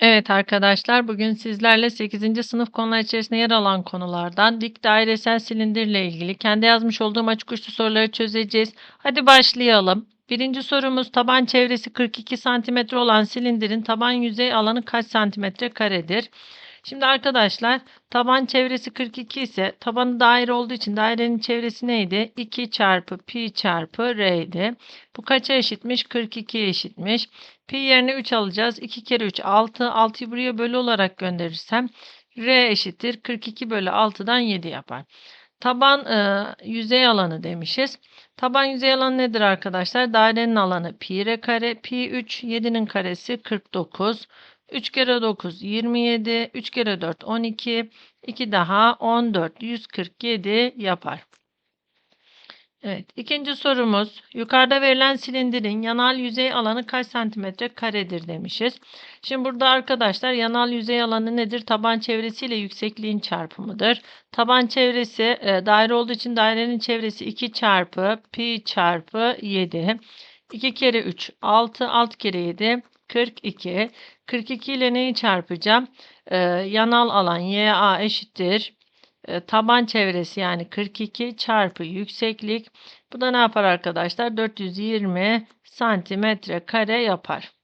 Evet arkadaşlar, bugün sizlerle 8. sınıf konular içerisinde yer alan konulardan dik dairesel silindirle ilgili kendi yazmış olduğum açık uçlu soruları çözeceğiz. Hadi başlayalım. Birinci sorumuz taban çevresi 42 cm olan silindirin taban yüzey alanı kaç santimetre karedir? Şimdi arkadaşlar taban çevresi 42 ise tabanı daire olduğu için dairenin çevresi neydi? 2 çarpı pi çarpı r idi. Bu kaça eşitmiş? 42'ye eşitmiş. Pi yerine 3 alacağız. 2 kere 3 6. 6'yı buraya bölü olarak gönderirsem R eşittir 42 bölü 6'dan 7 yapar. Taban e, yüzey alanı demişiz. Taban yüzey alanı nedir arkadaşlar? Dairenin alanı pi r kare. Pi 3 7'nin karesi 49. 3 kere 9 27. 3 kere 4 12. 2 daha 14. 147 yapar. Evet, ikinci sorumuz. Yukarıda verilen silindirin yanal yüzey alanı kaç santimetre karedir demişiz. Şimdi burada arkadaşlar yanal yüzey alanı nedir? Taban çevresiyle yüksekliğin çarpımıdır. Taban çevresi e, daire olduğu için dairenin çevresi 2 çarpı pi çarpı 7. 2 kere 3 6 6 kere 7 42. 42 ile neyi çarpacağım? E, yanal alan YA eşittir e, taban çevresi yani 42 çarpı yükseklik. Bu da ne yapar arkadaşlar? 420 santimetre kare yapar.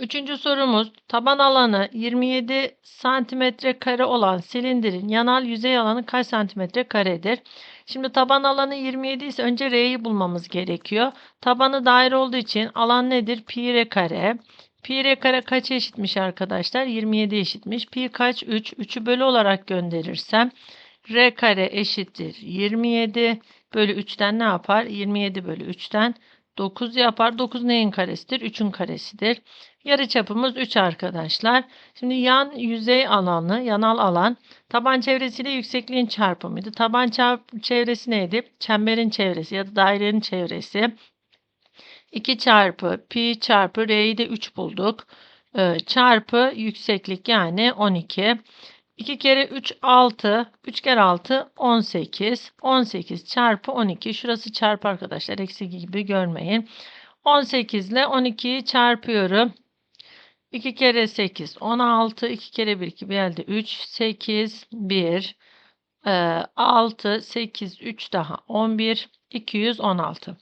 Üçüncü sorumuz taban alanı 27 santimetre kare olan silindirin yanal yüzey alanı kaç santimetre karedir? Şimdi taban alanı 27 ise önce R'yi bulmamız gerekiyor. Tabanı daire olduğu için alan nedir? Pi R kare. Pi r kare kaç eşitmiş arkadaşlar? 27 eşitmiş. Pi kaç? 3. 3'ü bölü olarak gönderirsem r kare eşittir 27 bölü 3'ten ne yapar? 27 bölü 3'ten 9 yapar. 9 neyin karesidir? 3'ün karesidir. Yarı çapımız 3 arkadaşlar. Şimdi yan yüzey alanı, yanal alan taban çevresiyle yüksekliğin çarpımıydı. Taban çevresi neydi? Çemberin çevresi ya da dairenin çevresi. 2 çarpı pi çarpı r'yi de 3 bulduk. Ee, çarpı yükseklik yani 12. 2 kere 3 6. 3 kere 6 18. 18 çarpı 12. Şurası çarpı arkadaşlar. Eksi gibi görmeyin. 18 ile 12'yi çarpıyorum. 2 kere 8 16. 2 kere 1 2 bir elde 3 8 1 6 8 3 daha 11 216.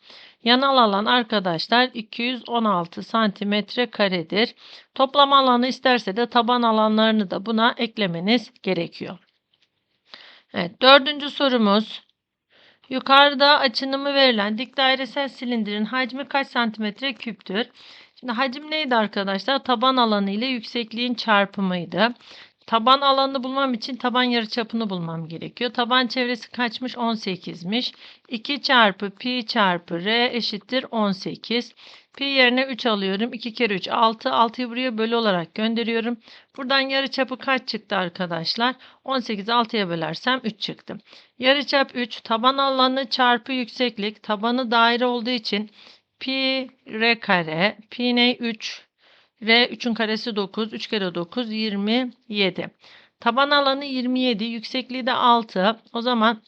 Yanal alan arkadaşlar 216 santimetre karedir. Toplam alanı isterse de taban alanlarını da buna eklemeniz gerekiyor. Evet, dördüncü sorumuz. Yukarıda açınımı verilen dik dairesel silindirin hacmi kaç santimetre küptür? Şimdi hacim neydi arkadaşlar? Taban alanı ile yüksekliğin çarpımıydı. Taban alanını bulmam için taban yarıçapını bulmam gerekiyor. Taban çevresi kaçmış? 18'miş. 2 çarpı pi çarpı r eşittir 18. Pi yerine 3 alıyorum. 2 kere 3 6. 6'yı buraya bölü olarak gönderiyorum. Buradan yarıçapı kaç çıktı arkadaşlar? 18 6'ya bölersem 3 çıktı. Yarıçap 3. Taban alanı çarpı yükseklik. Tabanı daire olduğu için pi r kare. Pi ne? 3 R 3'ün karesi 9. 3 kere 9 27. Taban alanı 27. Yüksekliği de 6. O zaman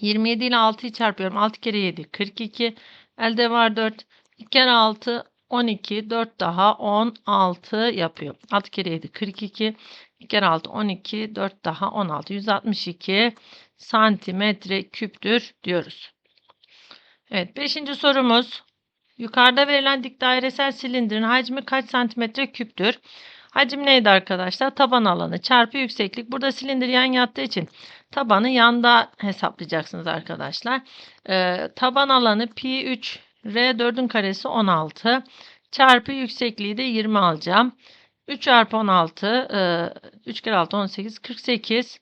27 ile 6'yı çarpıyorum. 6 kere 7 42. Elde var 4. 2 kere 6 12. 4 daha 16 yapıyor. 6 kere 7 42. 2 kere 6 12. 4 daha 16. 162 santimetre küptür diyoruz. Evet 5. sorumuz. Yukarıda verilen dik dairesel silindirin hacmi kaç santimetre küptür? Hacim neydi arkadaşlar? Taban alanı çarpı yükseklik. Burada silindir yan yattığı için tabanı yanda hesaplayacaksınız arkadaşlar. Ee, taban alanı pi 3 r 4'ün karesi 16 çarpı yüksekliği de 20 alacağım. 3 çarpı 16 3 e, kere 6 18 48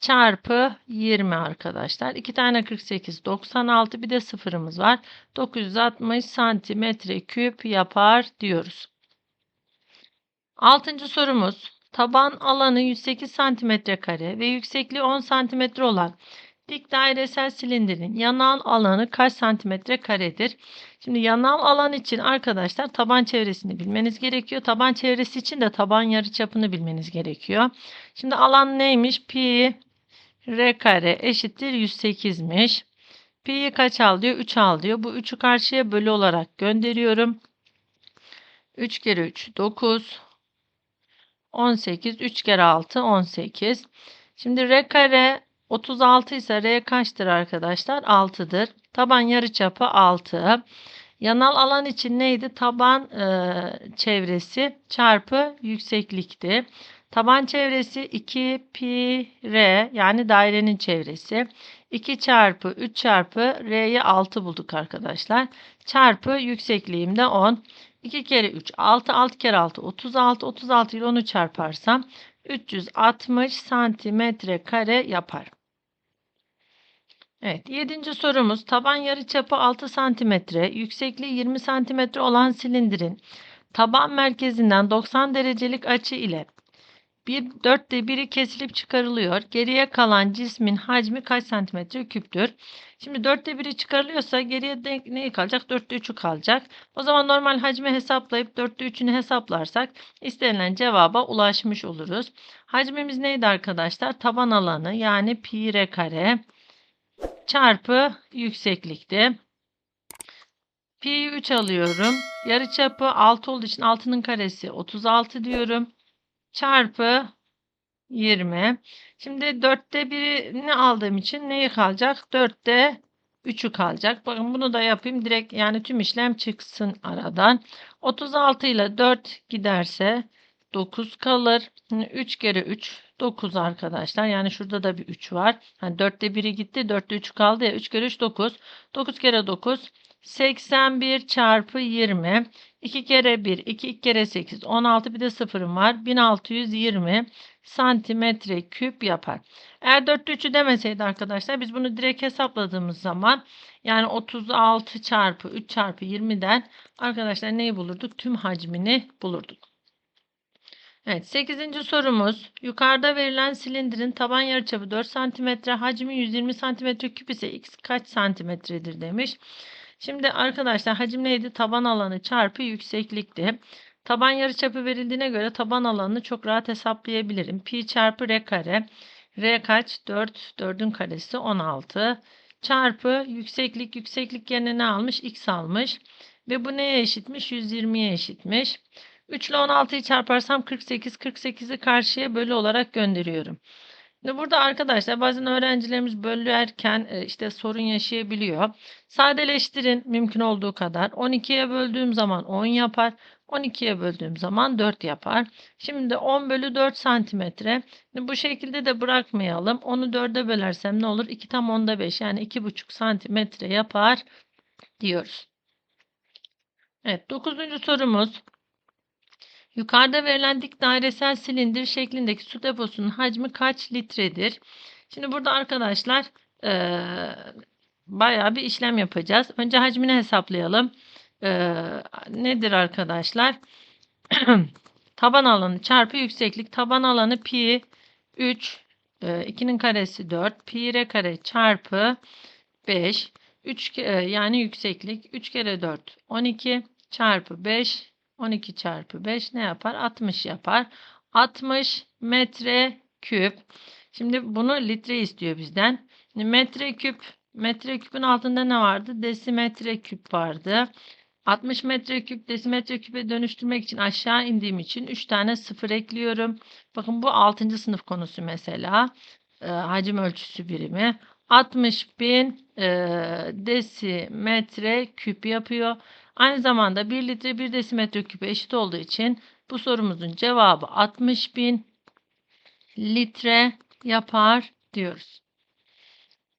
çarpı 20 arkadaşlar. 2 tane 48 96 bir de sıfırımız var. 960 santimetre küp yapar diyoruz. Altıncı sorumuz. Taban alanı 108 santimetre kare ve yüksekliği 10 santimetre olan dik dairesel silindirin yanal alanı kaç santimetre karedir? Şimdi yanal alan için arkadaşlar taban çevresini bilmeniz gerekiyor. Taban çevresi için de taban yarıçapını bilmeniz gerekiyor. Şimdi alan neymiş? Pi R kare eşittir 108'miş. Pi'yi kaç al diyor? 3 al diyor. Bu 3'ü karşıya bölü olarak gönderiyorum. 3 kere 3 9. 18. 3 kere 6 18. Şimdi r kare 36 ise r kaçtır arkadaşlar? 6'dır. Taban yarıçapı 6. Yanal alan için neydi? Taban e, çevresi çarpı yükseklikti. Taban çevresi 2 pi r yani dairenin çevresi. 2 çarpı 3 çarpı r'yi 6 bulduk arkadaşlar. Çarpı yüksekliğim de 10. 2 kere 3 6 6 kere 6 36 36 ile 10'u çarparsam 360 santimetre kare yapar. Evet, yedinci sorumuz taban yarıçapı 6 santimetre, yüksekliği 20 santimetre olan silindirin taban merkezinden 90 derecelik açı ile bir dörtte biri kesilip çıkarılıyor. Geriye kalan cismin hacmi kaç santimetre küptür? Şimdi dörtte biri çıkarılıyorsa geriye de ne kalacak? Dörtte üçü kalacak. O zaman normal hacmi hesaplayıp dörtte üçünü hesaplarsak istenilen cevaba ulaşmış oluruz. Hacmimiz neydi arkadaşlar? Taban alanı yani pi r kare çarpı yükseklikti. Pi'yi 3 alıyorum. Yarıçapı 6 olduğu için 6'nın karesi 36 diyorum. Çarpı 20. Şimdi 4'te birini aldığım için neyi kalacak? 4'te 3'ü kalacak. Bakın bunu da yapayım. Direkt yani tüm işlem çıksın aradan. 36 ile 4 giderse 9 kalır. 3 kere 3 9 arkadaşlar. Yani şurada da bir 3 var. Hani 4'te 1'i gitti. 4'te 3 kaldı ya. 3 kere 3 9. 9 kere 9 81 çarpı 20. 2 kere 1 2, 2 kere 8 16 bir de sıfırım var. 1620 santimetre küp yapar. Eğer 4'te 3'ü demeseydi arkadaşlar biz bunu direkt hesapladığımız zaman yani 36 çarpı 3 çarpı 20'den arkadaşlar neyi bulurduk? Tüm hacmini bulurduk. Evet 8. sorumuz. Yukarıda verilen silindirin taban yarıçapı 4 cm, hacmi 120 cm küp ise x kaç santimetredir demiş. Şimdi arkadaşlar hacim neydi? Taban alanı çarpı yükseklikti. Taban yarıçapı verildiğine göre taban alanını çok rahat hesaplayabilirim. Pi çarpı r kare. R kaç? 4. 4'ün karesi 16. Çarpı yükseklik. Yükseklik yerine ne almış? X almış. Ve bu neye eşitmiş? 120'ye eşitmiş. 3 ile 16'yı çarparsam 48. 48'i karşıya bölü olarak gönderiyorum. Burada arkadaşlar bazen öğrencilerimiz bölerken e, işte sorun yaşayabiliyor. Sadeleştirin mümkün olduğu kadar. 12'ye böldüğüm zaman 10 yapar. 12'ye böldüğüm zaman 4 yapar. Şimdi 10 bölü 4 santimetre. Bu şekilde de bırakmayalım. Onu 4'e bölersem ne olur? 2 tam onda 5 yani 2,5 santimetre yapar diyoruz. Evet 9. sorumuz. Yukarıda verilen dik dairesel silindir şeklindeki su deposunun hacmi kaç litredir? Şimdi burada arkadaşlar e, bayağı bir işlem yapacağız. Önce hacmini hesaplayalım. E, nedir arkadaşlar? taban alanı çarpı yükseklik. Taban alanı pi 3 e, 2'nin karesi 4 pi r kare çarpı 5 3 e, yani yükseklik 3 kere 4 12 çarpı 5 12 çarpı 5 ne yapar? 60 yapar. 60 metre küp. Şimdi bunu litre istiyor bizden. Metre küp, metre küpün altında ne vardı? Desimetre küp vardı. 60 metre küp desimetre küpe dönüştürmek için aşağı indiğim için 3 tane sıfır ekliyorum. Bakın bu 6. sınıf konusu mesela. E, hacim ölçüsü birimi. 60 bin e, desimetre küp yapıyor. Aynı zamanda 1 litre 1 desimetre küpe eşit olduğu için bu sorumuzun cevabı 60 bin litre yapar diyoruz.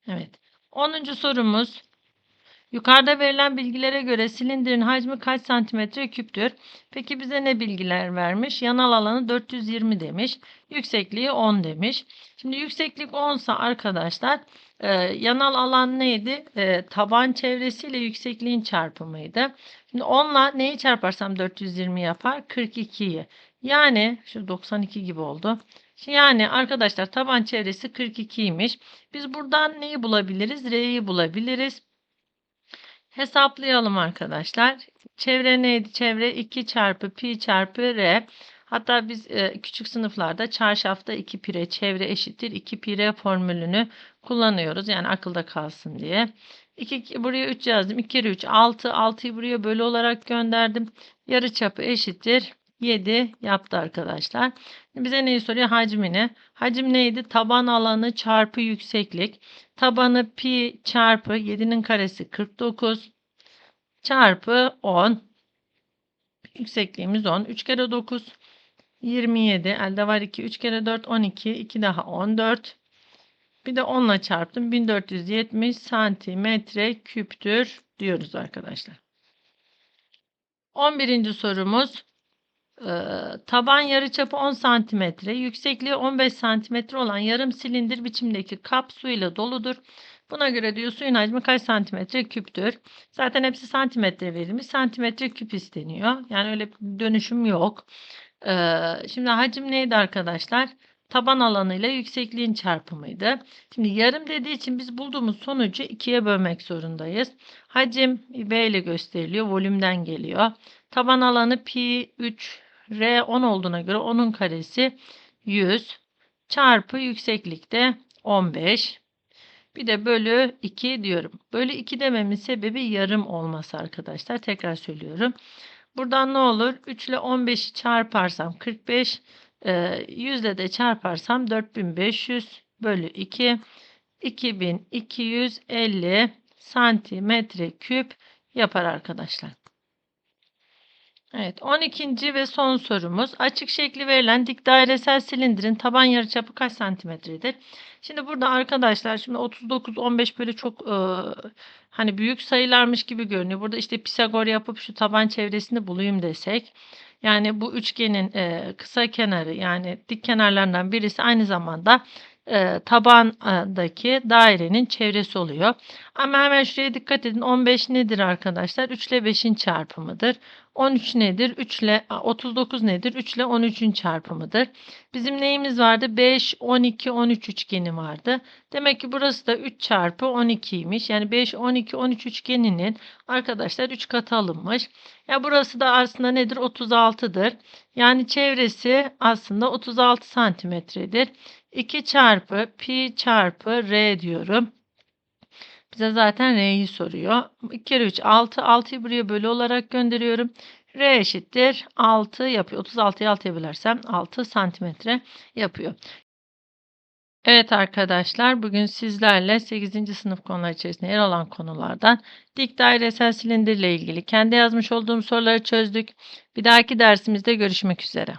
Evet. 10. sorumuz. Yukarıda verilen bilgilere göre silindirin hacmi kaç santimetre küptür? Peki bize ne bilgiler vermiş? Yanal alanı 420 demiş. Yüksekliği 10 demiş. Şimdi yükseklik 10 ise arkadaşlar e, yanal alan neydi? E, taban çevresiyle yüksekliğin çarpımıydı. Şimdi 10 ile neyi çarparsam 420 yapar? 42'yi. Yani şu 92 gibi oldu. Yani arkadaşlar taban çevresi 42'ymiş. Biz buradan neyi bulabiliriz? R'yi bulabiliriz. Hesaplayalım arkadaşlar. Çevre neydi? Çevre 2 çarpı pi çarpı r. Hatta biz e, küçük sınıflarda çarşafta 2 pire çevre eşittir 2 pire formülünü kullanıyoruz. Yani akılda kalsın diye. 2 buraya 3 yazdım. 2 kere 3 6. 6'yı buraya bölü olarak gönderdim. Yarıçapı eşittir 7 yaptı arkadaşlar. Bize neyi soruyor? Hacmini. Hacim neydi? Taban alanı çarpı yükseklik. Tabanı pi çarpı 7'nin karesi 49 çarpı 10. Yüksekliğimiz 10. 3 kere 9 27. Elde var 2. 3 kere 4 12. 2 daha 14. Bir de 10 ile çarptım. 1470 santimetre küptür diyoruz arkadaşlar. 11. sorumuz. Taban yarıçapı 10 santimetre, yüksekliği 15 santimetre olan yarım silindir biçimdeki kap suyla doludur. Buna göre diyor suyun hacmi kaç santimetre küptür? Zaten hepsi santimetre verilmiş. Santimetre küp isteniyor. Yani öyle bir dönüşüm yok. Ee, şimdi hacim neydi arkadaşlar? Taban alanıyla yüksekliğin çarpımıydı. Şimdi yarım dediği için biz bulduğumuz sonucu ikiye bölmek zorundayız. Hacim V ile gösteriliyor. Volümden geliyor. Taban alanı pi 3 R 10 olduğuna göre 10'un karesi 100 çarpı yükseklikte 15. Bir de bölü 2 diyorum. Bölü 2 dememin sebebi yarım olması arkadaşlar. Tekrar söylüyorum. Buradan ne olur? 3 ile 15'i çarparsam 45. E, 100 ile de çarparsam 4500 bölü 2. 2250 santimetre küp yapar arkadaşlar. Evet, 12. ve son sorumuz. Açık şekli verilen dik dairesel silindirin taban yarıçapı kaç santimetredir? Şimdi burada arkadaşlar şimdi 39 15 böyle çok e, hani büyük sayılarmış gibi görünüyor. Burada işte Pisagor yapıp şu taban çevresini bulayım desek. Yani bu üçgenin e, kısa kenarı yani dik kenarlarından birisi aynı zamanda e, tabandaki dairenin çevresi oluyor. Ama hemen şuraya dikkat edin. 15 nedir arkadaşlar? 3 ile 5'in çarpımıdır. 13 nedir? 3 ile 39 nedir? 3 ile 13'ün çarpımıdır. Bizim neyimiz vardı? 5, 12, 13 üçgeni vardı. Demek ki burası da 3 çarpı 12'ymiş. Yani 5, 12, 13 üçgeninin arkadaşlar 3 katı alınmış. Ya burası da aslında nedir? 36'dır. Yani çevresi aslında 36 santimetredir. 2 çarpı pi çarpı r diyorum. Bize zaten R'yi soruyor. 2 kere 3 6. 6'yı buraya bölü olarak gönderiyorum. R eşittir 6 yapıyor. 36'yı 6'ya bölersem 6 santimetre yapıyor. Evet arkadaşlar bugün sizlerle 8. sınıf konular içerisinde yer alan konulardan dik dairesel silindirle ilgili kendi yazmış olduğum soruları çözdük. Bir dahaki dersimizde görüşmek üzere.